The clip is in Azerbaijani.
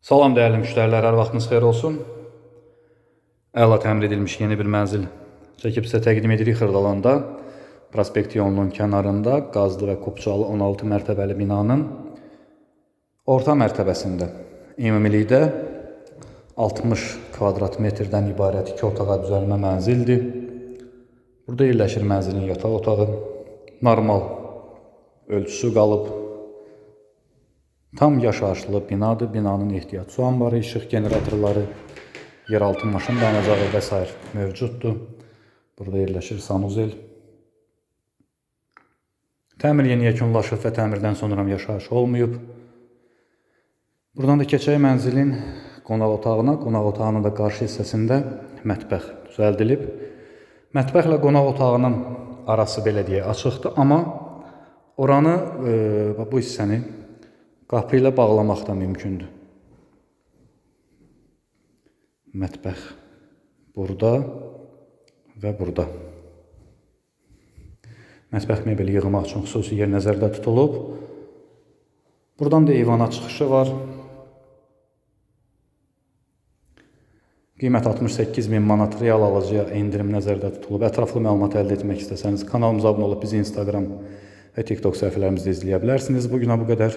Salam dəyərli müştərilər, hər vaxtınız xeyir olsun. Əla təmir edilmiş yeni bir mənzil çəkib sizə təqdim edirik Xırdalanda. Prospekt yolunun kənarında qazlı və kupçalı 16 mərtəbəli binanın orta mərtəbəsində ümumilikdə 60 kvadrat metrdən ibarət iki otağa düzəlmə mənzildir. Burada yerləşir mənzilin yataq otağı. Normal ölçüsü qalıb. Tam yaşayışlı binadır. Binanın ehtiyat su anbarı, işıq generatorları, yeraltı maşın dayanacağı və s. mövcuddur. Burada yerləşir sanuzel. Təmir yeni yekunlaşıb və təmirdən sonra yaşayış olmayıb. Buradan da keçək mənzilin qonaq otağına. Qonaq otağının da qarşı hissəsində mətbəx düzəldilib. Mətbəxlə qonaq otağının arası belə deyə açıqdır, amma oranı e, bu hissəni qapı ilə bağlamaq da mümkündür. Mətbəx burada və burada. Mətbəx mebeli yığmaq üçün xüsusi yer nəzərdə tutulub. Buradan da eyvana çıxışı var. Qiymət 68 min manat real alıcıya endirim nəzərdə tutulub. Ətraflı məlumat əldə etmək istəsəniz kanalımıza abunə olub bizi Instagram və TikTok səhifələrimizdə izləyə bilərsiniz. Bu günə bu qədər.